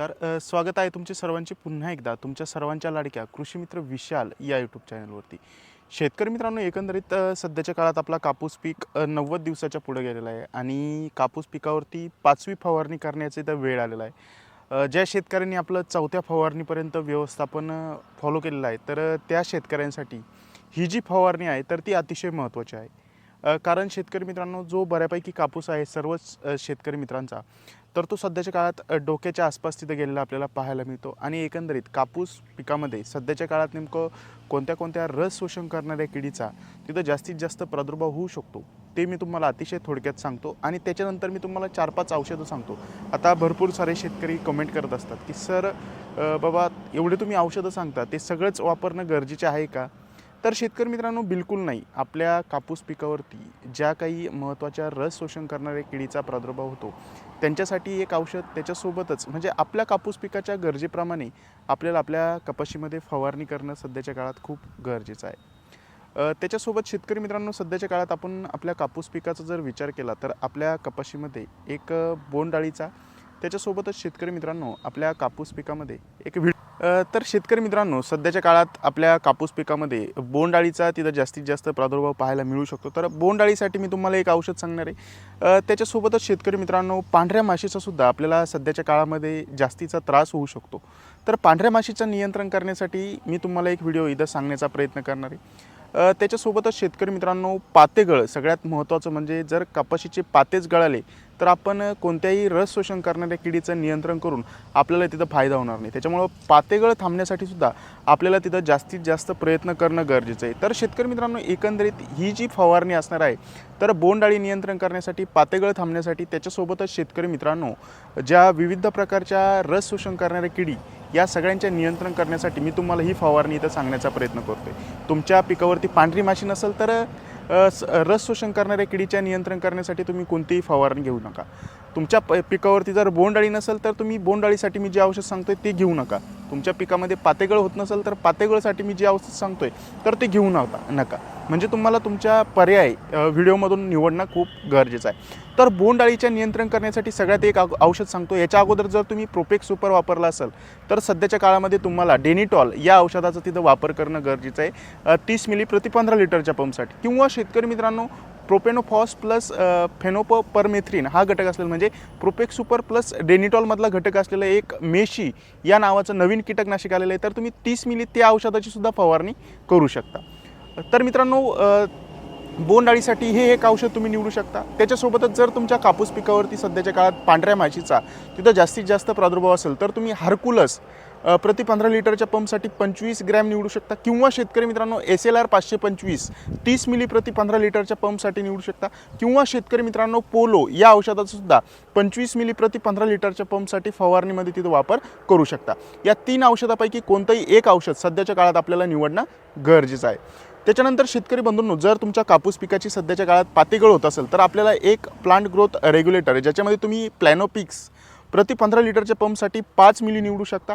नमस्कार अ, स्वागत आहे तुमचे सर्वांचे पुन्हा एकदा. तुमच्या सर्वांच्या लाडक्या कृषीमित्र विशाल या यूट्यूब चॅनलवरती शेतकरी मित्रांनो एकंदरीत अ, सध्याच्या काळात आपला कापूस पीक अ, नव्वद दिवसाच्या पुढे गेलेला आहे आणि कापूस पिकावरती पाचवी फवारणी करण्याचा इथं वेळ आलेला आहे. अ, ज्या शेतकऱ्यांनी आपलं चौथ्या फवारणीपर्यंत व्यवस्थापन फॉलो केलेलं आहे तर अ, त्या शेतकऱ्यांसाठी ही जी फवारणी आहे तर ती अतिशय महत्त्वाची आहे. अ, कारण शेतकरी मित्रांनो जो बऱ्यापैकी कापूस आहे सर्वच अ, शेतकरी मित्रांचा तर तो सध्याच्या काळात डोक्याच्या आसपास तिथं गेलेला आपल्याला पाहायला मिळतो. आणि एकंदरीत कापूस पिकामध्ये सध्याच्या काळात नेमकं कोणत्या कोणत्या रस शोषण करणाऱ्या किडीचा तिथं जास्तीत जास्त प्रादुर्भाव होऊ शकतो ते मी तुम्हाला अतिशय थोडक्यात सांगतो. आणि त्याच्यानंतर मी तुम्हाला चार पाच औषधं सांगतो. आता भरपूर सारे शेतकरी कमेंट करत असतात की सर बाबा एवढे तुम्ही औषधं सांगता ते सगळंच वापरणं गरजेचे आहे का? तर शेतकरी मित्रांनो बिलकुल नाही. आपल्या कापूस पिकावरती ज्या काही महत्त्वाच्या रस शोषण करणाऱ्या किडीचा प्रादुर्भाव होतो त्यांच्यासाठी एक औषध त्याच्यासोबतच म्हणजे आपल्या कापूस पिकाच्या गरजेप्रमाणे आपल्याला आपल्या कपाशीमध्ये फवारणी करणं सध्याच्या काळात खूप गरजेचं आहे. त्याच्यासोबत शेतकरी मित्रांनो सध्याच्या काळात आपण आपल्या कापूस पिकाचा जर विचार केला तर आपल्या कपाशीमध्ये एक बोंडाळीचा त्याच्यासोबतच शेतकरी मित्रांनो आपल्या कापूस पिकामध्ये एक व्हि तर शेतकरी मित्रांनो सध्याच्या काळात आपल्या कापूस पिकामध्ये बोंडाळीचा तिथं जास्तीत जास्त प्रादुर्भाव पाहायला मिळू शकतो. तर बोंडाळीसाठी मी तुम्हाला एक औषध सांगणार आहे. त्याच्यासोबतच शेतकरी मित्रांनो पांढऱ्या माशीचा सुद्धा आपल्याला सध्याच्या काळामध्ये जास्तीचा त्रास होऊ शकतो. तर पांढऱ्या माशीचं नियंत्रण करण्यासाठी मी तुम्हाला एक व्हिडिओ इथं सांगण्याचा प्रयत्न करणार आहे. त्याच्यासोबतच शेतकरी मित्रांनो पातेगळ सगळ्यात महत्त्वाचं म्हणजे जर कपाशीचे पातेच गळाले तर आपण कोणत्याही रस शोषण करणाऱ्या किडीचं नियंत्रण करून आपल्याला तिथं फायदा होणार नाही. त्याच्यामुळं पातेगळ थांबण्यासाठी सुद्धा आपल्याला तिथं जास्तीत जास्त प्रयत्न करणं गरजेचं आहे. तर शेतकरी मित्रांनो एकंदरीत ही जी फवारणी असणार आहे तर बोंडअळी नियंत्रण करण्यासाठी पातेगळ थांबण्यासाठी त्याच्यासोबतच शेतकरी मित्रांनो ज्या विविध प्रकारच्या रस शोषण करणाऱ्या किडी या सगळ्यांच्या नियंत्रण करण्यासाठी मी तुम्हाला ही फवारणी इथं सांगण्याचा प्रयत्न करतोय. तुमच्या पिकावरती पांढरी माशी नसेल तर रस शोषण करणाऱ्या किडीच्या नियंत्रण करण्यासाठी तुम्ही कोणतीही फवारणी घेऊ नका. तुमच्या प पिकावरती जर बोंडअळी नसेल तर तुम्ही बोंडअळीसाठी मी जे औषध सांगतोय ते घेऊ नका. तुमच्या पिकामध्ये पातेगळ होत नसेल तर पातेगळसाठी मी जे औषध सांगतोय तर ते घेऊ नका नका. म्हणजे तुम्हाला तुमच्या पर्याय व्हिडिओमधून निवडणं खूप गरजेचं आहे. तर बोंडाळीच्या नियंत्रण करण्यासाठी सगळ्यात एक औषध सांगतो. याच्या अगोदर जर तुम्ही प्रोपेक सुपर वापरला असेल तर सध्याच्या काळामध्ये तुम्हाला डेनिटॉल या औषधाचा तिथं वापर करणं गरजेचं आहे. तीस मिली प्रति पंधरा लिटरच्या पंपसाठी. किंवा शेतकरी मित्रांनो प्रोपेनोफॉस प्लस फेनोप परमेथ्रिन हा घटक असलेला म्हणजे प्रोपेक सुपर प्लस डेनिटॉलमधला घटक असलेला एक मेशी या नावाचं नवीन कीटकनाशक आलेलं आहे. तर तुम्ही तीस मिली त्या औषधाची सुद्धा फवारणी करू शकता. तर मित्रांनो अ, बोंडअळीसाठी हे एक औषध तुम्ही निवडू शकता. त्याच्यासोबतच जर तुमच्या कापूस पिकावरती सध्याच्या काळात पांढऱ्या माशीचा तिथं जास्तीत जास्त प्रादुर्भाव असेल तर तुम्ही हार्कुलस प्रति पंधरा लिटरच्या पंपसाठी पंचवीस ग्रॅम निवडू शकता किंवा शेतकरी मित्रांनो एस एल आर पाचशे पंचवीस तीस मिली प्रति पंधरा लिटरच्या पंपसाठी निवडू शकता किंवा शेतकरी मित्रांनो पोलो या औषधाचा सुद्धा पंचवीस मिली प्रति पंधरा लिटरच्या पंपसाठी फवारणीमध्ये तिथं वापर करू शकता. या तीन औषधापैकी कोणतंही एक औषध सध्याच्या काळात आपल्याला निवडणं गरजेचं आहे. त्याच्यानंतर शेतकरी बंधूंनो जर तुमच्या कापूस पिकाची सध्याच्या काळात पातेगळ होत असेल तर आपल्याला एक प्लांट ग्रोथ रेग्युलेटर आहे ज्याच्यामध्ये तुम्ही प्लॅनोपिक्स प्रति पंधरा लिटरच्या पंपसाठी पाच मिली निवडू शकता.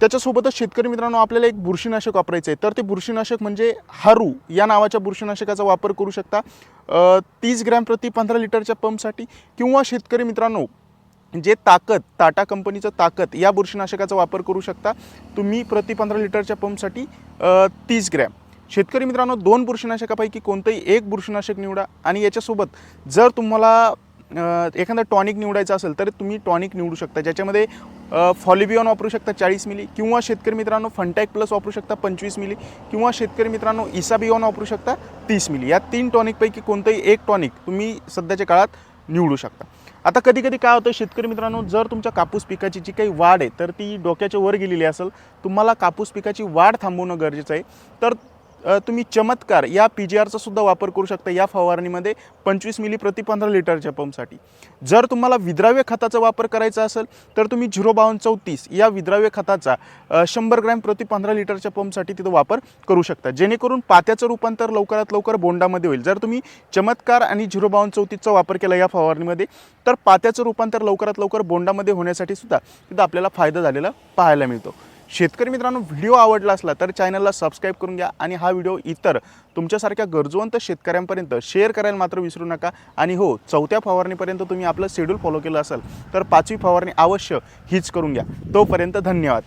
त्याच्यासोबतच शेतकरी मित्रांनो आपल्याला एक बुरशीनाशक वापरायचं आहे तर ते बुरशीनाशक म्हणजे हारू या नावाच्या बुरशीनाशकाचा वापर करू शकता. तीस ग्रॅम प्रति पंधरा लिटरच्या पंपसाठी किंवा शेतकरी मित्रांनो जे ताकद टाटा कंपनीचं ताकद या बुरशीनाशकाचा वापर करू शकता. तुम्ही प्रति पंधरा लिटरच्या पंपसाठी तीस ग्रॅम. शेतकरी मित्रांनो दोन बुरशीनाशकापैकी कोणतंही एक बुरशीनाशक निवडा आणि याच्यासोबत जर तुम्हाला एखादा टॉनिक निवडायचा असेल तर तुम्ही टॉनिक निवडू शकता. ज्याच्यामध्ये फॉलिबियॉन वापरू शकता चाळीस मिली किंवा शेतकरी मित्रांनो फंटॅक प्लस वापरू शकता पंचवीस मिली किंवा शेतकरी मित्रांनो इसाबियॉन वापरू शकता तीस मिली. या तीन टॉनिकपैकी कोणतंही एक टॉनिक तुम्ही सध्याच्या काळात निवडू शकता. आता कधी कधी काय होतं शेतकरी मित्रांनो जर तुमच्या कापूस पिकाची जी काही वाढ आहे तर ती डोक्याच्या वर गेलेली असेल तुम्हाला कापूस पिकाची वाढ थांबवणं गरजेचं आहे. तर तुम्ही चमत्कार या पी जी आरचा सुद्धा वापर करू शकता या फवारणीमध्ये पंचवीस मिली प्रति पंधरा लिटरच्या पंपसाठी. जर तुम्हाला विद्राव्य खताचा वापर करायचा असेल तर तुम्ही झिरो बावन्न चौतीस या विद्राव्य खताचा शंभर ग्रॅम प्रति पंधरा लिटरच्या पंपसाठी तिथं वापर करू शकता. जेणेकरून पात्याचं रूपांतर लवकरात लवकर बोंडामध्ये होईल. जर तुम्ही चमत्कार आणि झिरो बावन्न चौतीसचा वापर केला या फवारणीमध्ये तर पात्याचं रूपांतर लवकरात लवकर बोंडामध्ये होण्यासाठी सुद्धा तिथं आपल्याला फायदा झालेला पाहायला मिळतो. शेतकरी मित्रांनो व्हिडिओ आवडला असला तर चॅनलला सबस्क्राईब करून घ्या आणि हा व्हिडिओ इतर तुमच्यासारख्या गरजवंत शेतकऱ्यांपर्यंत शेअर करायला मात्र विसरू नका. आणि हो चौथ्या फवारणीपर्यंत तुम्ही आपलं शेड्यूल फॉलो केलं असेल तर पाचवी फवारणी अवश्य हीच करून घ्या. तोपर्यंत धन्यवाद.